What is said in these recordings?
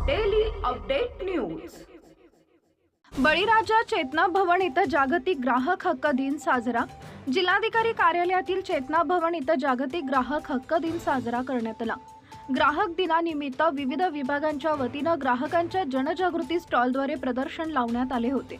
Update news बळीराजा चेतना भवन इथं जागतिक ग्राहक हक्क दिन साजरा. जिल्हाधिकारी कार्यालयातील चेतना भवन इथं जागतिक ग्राहक हक्क दिन साजरा करण्यात आला. ग्राहक दिनानिमित्त विविध विभागांच्या वतीनं ग्राहकांच्या जनजागृती स्टॉलद्वारे प्रदर्शन लावण्यात आले होते.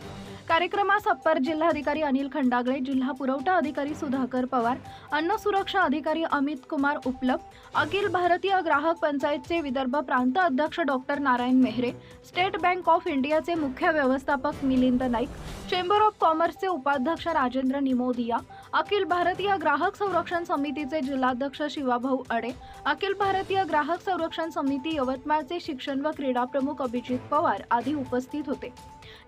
कार्यक्रमास अप्पर जिल्हाधिकारी अनिल खंडागळे जिल्हा पुरवठा अधिकारी सुधाकर पवार अन्न सुरक्षा अधिकारी अमित कुमार उपलब्ध. अखिल भारतीय ग्राहक पंचायतचे विदर्भ प्रांत अध्यक्ष doctor Narayan Mehre State Bank of इंडियाचे मुख्य व्यवस्थापक मिलिंद नाईक चेंबर ऑफ कॉमर्सचे उपाध्यक्ष राजेंद्र निमोदिया अखिल भारतीय ग्राहक संरक्षण समितीचे जिल्हाध्यक्ष शिवाभाऊ अडे अखिल भारतीय ग्राहक संरक्षण समिती यवतमाळचे शिक्षण व क्रीडा प्रमुख अभिजित पवार आदी उपस्थित होते.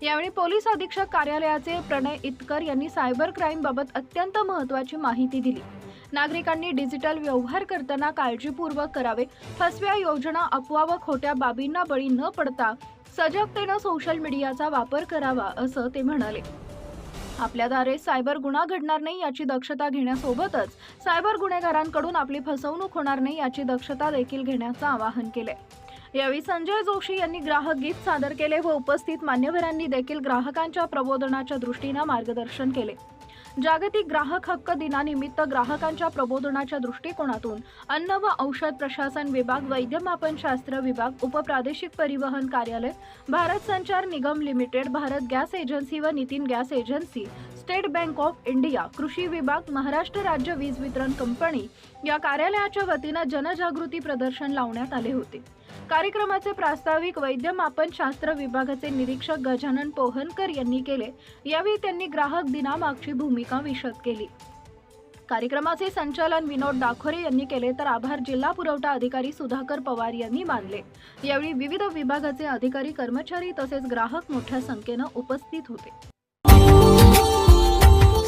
यावेळी पोलीस अधीक्षक कार्यालयाचे प्रणय इतकर यांनी सायबर क्राईम बाबत अत्यंत महत्त्वाची माहिती दिली. नागरिकांनी डिजिटल व्यवहार करताना काळजीपूर्वक करावे. फसव्या योजना अफवा व खोट्या बाबींना बळी न पडता सजगतेनं सोशल मीडियाचा वापर करावा असं ते म्हणाले. आपल्याद्वारे सायबर गुन्हा घडणार नाही याची दक्षता घेण्यासोबतच सायबर गुन्हेगारांकडून आपली फसवणूक होणार नाही याची दक्षता देखील घेण्याचं आवाहन केले यावेळी संजय जोशी यांनी ग्राहक गीत सादर केले व उपस्थित मान्यवरांनी देखील ग्राहकांच्या प्रबोधनाच्या दृष्टीनं मार्गदर्शन केले. जागतिक ग्राहक हक्क दिनानिमित्त ग्राहकांच्या प्रबोधनाच्या दृष्टिकोनातून अन्न व औषध प्रशासन विभाग वैद्यमापनशास्त्र विभाग उपप्रादेशिक परिवहन कार्यालय Bharat Sanchar Nigam Limited Bharat gas agency व Nitin gas agency State Bank of India कृषी विभाग महाराष्ट्र राज्य वीज वितरण कंपनी या कार्यालयाच्या वतीनं जनजागृती प्रदर्शन लावण्यात आले होते. कार्यक्रमाचे प्रास्ताविक वैद्यमापन शास्त्र विभागाचे निरीक्षक गजानन पोहनकर यांनी केले. यावेळी त्यांनी ग्राहक दिनामागची भूमिका विशद केली. कार्यक्रमाचे संचालन विनोद डाखोरे यांनी केले तर आभार जिल्हा पुरवठा अधिकारी सुधाकर पवार यांनी मानले. यावेळी विविध विभागाचे अधिकारी कर्मचारी तसेच ग्राहक मोठ्या संख्येनं उपस्थित होते.